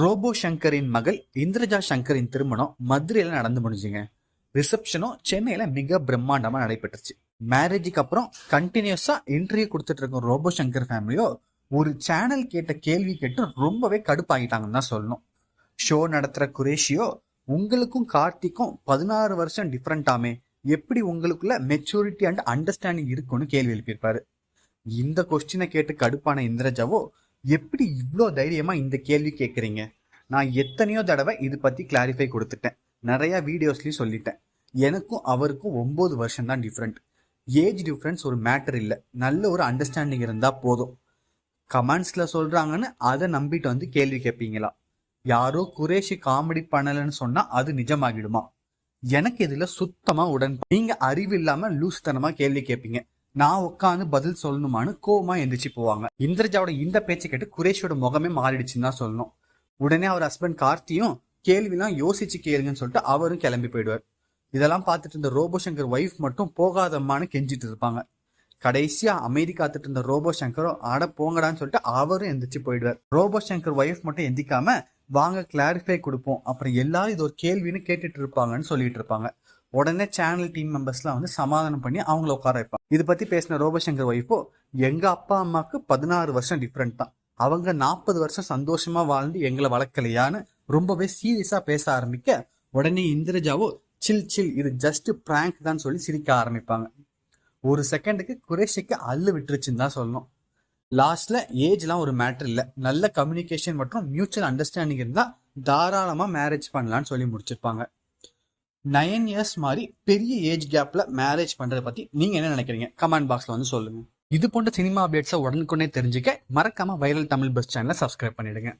Robot சங்கரின் மகள் இந்திரஜா சங்கரின் திருமணம் மதுரையில் நடந்து முடிஞ்சுங்க. ரிசப்ஷனும் சென்னையில் மிக பிரம்மாண்டமாக நடைபெற்றுச்சு. மேரேஜுக்கு அப்புறம் கண்டினியூஸாக இன்டர்வியூ கொடுத்துட்டு இருக்கும் ரோபோ சங்கர் ஃபேமிலியோ ஒரு சேனல் கேட்ட கேள்வி கேட்டு ரொம்பவே கடுப்பாகிட்டாங்கன்னு தான் சொல்லணும். ஷோ நடத்துகிற குரேஷியோ உங்களுக்கும் கார்த்திக்கும் பதினாறு வருஷம் டிஃப்ரெண்டாமே எப்படி உங்களுக்குள்ள மெச்சூரிட்டி அண்ட் அண்டர்ஸ்டாண்டிங் இருக்கும்னு கேள்வி எழுப்பியிருப்பாரு. இந்த கொஸ்டினை கேட்டு கடுப்பான இந்திரஜாவோ எப்படி இவ்வளோ தைரியமாக இந்த கேள்வி கேட்குறீங்க நான் எத்தனையோ தடவை இது பற்றி கிளாரிஃபை கொடுத்துட்டேன். நிறையா வீடியோஸ்லேயும் சொல்லிட்டேன். எனக்கும் அவருக்கும் ஒம்பது வருஷம் தான் டிஃப்ரெண்ட் ஏஜ் டிஃப்ரென்ஸ் ஒரு மேட்டர் இல்லை. நல்ல ஒரு அண்டர்ஸ்டாண்டிங் இருந்தால் போதும். கமெண்ட்ஸில் சொல்கிறாங்கன்னு அதை நம்பிட்டு வந்து கேள்வி கேட்பீங்களா யாரோ குரேஷி காமெடி பண்ணலைன்னு சொன்னால் அது நிஜமாகிடுமா? எனக்கு இதில் சுத்தமாக உடன் நீங்கள் அறிவு இல்லாமல் லூஸ்தனமாக கேள்வி கேட்பீங்க நான் உட்காந்து பதில் சொல்லணுமான்னு கோவமா எந்திரிச்சு போவாங்க. இந்திரஜாவோட இந்த பேச்சை கேட்டு குரேஷோட முகமே மாறிடுச்சுன்னு தான் சொல்லணும். உடனே அவர் ஹஸ்பண்ட் கார்த்தியும் கேள்விலாம் யோசிச்சு கேளுங்கன்னு சொல்லிட்டு அவரும் கிளம்பி போயிடுவார். இதெல்லாம் பார்த்துட்டு இருந்த ரோபோ சங்கர் ஒய்ஃப் மட்டும் போகாதம்மான்னு கெஞ்சிட்டு இருப்பாங்க. கடைசியா அமைதி காத்துட்டு இருந்த ரோபோ சங்கரும் ஆட போங்கடான்னு சொல்லிட்டு அவரும் எந்திரிச்சு போயிடுவார். ரோபோ சங்கர் ஒய்ஃப் மட்டும் எந்திக்காம வாங்க கிளாரிஃபை கொடுப்போம். அப்புறம் எல்லாரும் இது ஒரு கேள்வின்னு கேட்டுட்டு இருப்பாங்கன்னு சொல்லிட்டு இருப்பாங்க. உடனே சேனல் டீம் மெம்பர்ஸ்லாம் வந்து சமாதானம் பண்ணி அவங்கள உட்கார வைப்பாங்க. இது பற்றி பேசின ரோபசங்கர் ஒய்ஃபோ எங்கள் அப்பா அம்மாவுக்கு பதினாறு வருஷம் டிஃப்ரெண்ட் தான். அவங்க நாற்பது வருஷம் சந்தோஷமாக வாழ்ந்து எங்களை வளர்க்கலையான்னு ரொம்பவே சீரியஸாக பேச ஆரம்பிக்க உடனே இந்திரஜாவோ சில் சில் இது ஜஸ்ட் பிராங்க் தான் சொல்லி சிரிக்க ஆரம்பிப்பாங்க. ஒரு செகண்டுக்கு குரேஷிக்கு அள்ளு விட்டுருச்சுன்னு தான் சொல்லணும். லாஸ்ட்ல ஏஜ்லாம் ஒரு மேட்டர் இல்லை. நல்ல கம்யூனிகேஷன் மற்றும் மியூச்சுவல் அண்டர்ஸ்டாண்டிங் இருந்தால் தாராளமாக மேரேஜ் பண்ணலான்னு சொல்லி முடிச்சிருப்பாங்க. நைன் இயர்ஸ் மாதிரி பெரிய ஏஜ் கேப்ல மேரேஜ் பண்றதை பத்தி நீங்க என்ன நினைக்கிறீங்க? கமெண்ட் பாக்ஸ்ல வந்து சொல்லுங்க. இது போன்ற சினிமா அப்டேட்ஸை உடனுக்குடனே தெரிஞ்சுக்க மறக்காம வைரல் தமிழ் பஸ் சேனலை சப்ஸ்கிரைப் பண்ணிடுங்க.